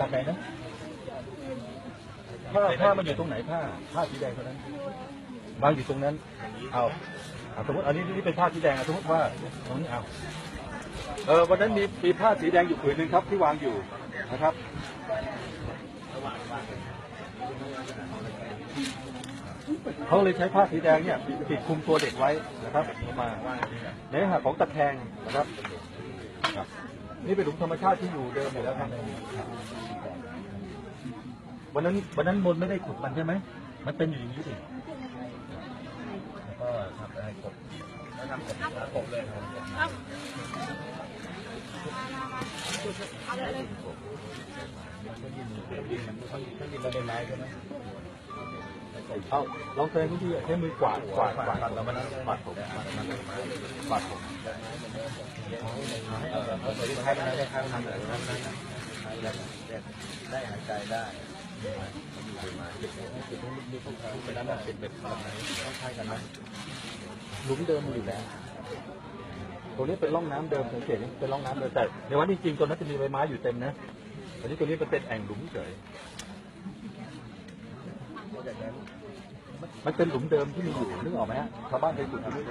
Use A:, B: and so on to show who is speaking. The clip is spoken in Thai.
A: จากไหนนะผ้าผ้ามันอยู่ตรงไหนผ้าผ้าสีแดงเท่านั้นวางอยู่ตรงนั้น เอาเอาสมมติอันนี้นี่เป็นผ้าสีแดงอะสมมติว่าตรงนี้เอาเออวันนั้นมีมีผ้าสีแดงอยู่ผืนหนึ่งครับที่วางอยู่นะครับเขาเลยใช้ผ้าสีแดงเนี่ยปิดคลุมตัวเด็กไว้นะครับมาในลักษณะของตะแคงนะครับครับ นี่เป็นหลุมธรรมชาติที่อยู่เดิมอยู่แล้วครับวันนั้นวันนั้นมนต์ไม่ได้ขุดมันใช่ไหม มันเป็นอยู่อย่างนี้สิ
B: แล้วก็ทำให้กบแล้วทำกบแล้วกบเลยครับ
A: เอาลองเซนที่ใช้มือกวาดกวาดกวาด
B: แล้วมันกวาดผมกวาดผม เออเขายให้มันได้ข้างทางแต่ว่าได้ได้หายใจได้เป็นนั้นเป็นแบบแบบไหนคล้ายกันไหม
A: หลุมเดิมมันอยู่แล้วตรงนี้เป็นร่องน้ำเดิมสังเกตนี่เป็นร่องน้ำเดิมแต่ในวันจริงๆตัวนั้นจะมีใบไม้อยู่เต็มนะอันนี้ตัวนี้มันเป็นแอ่งหลุมเฉยมันเป็นหลุมเดิมที่มีอยู่นึกออกไหมฮะชาวบ้านเคยขุดที่นี่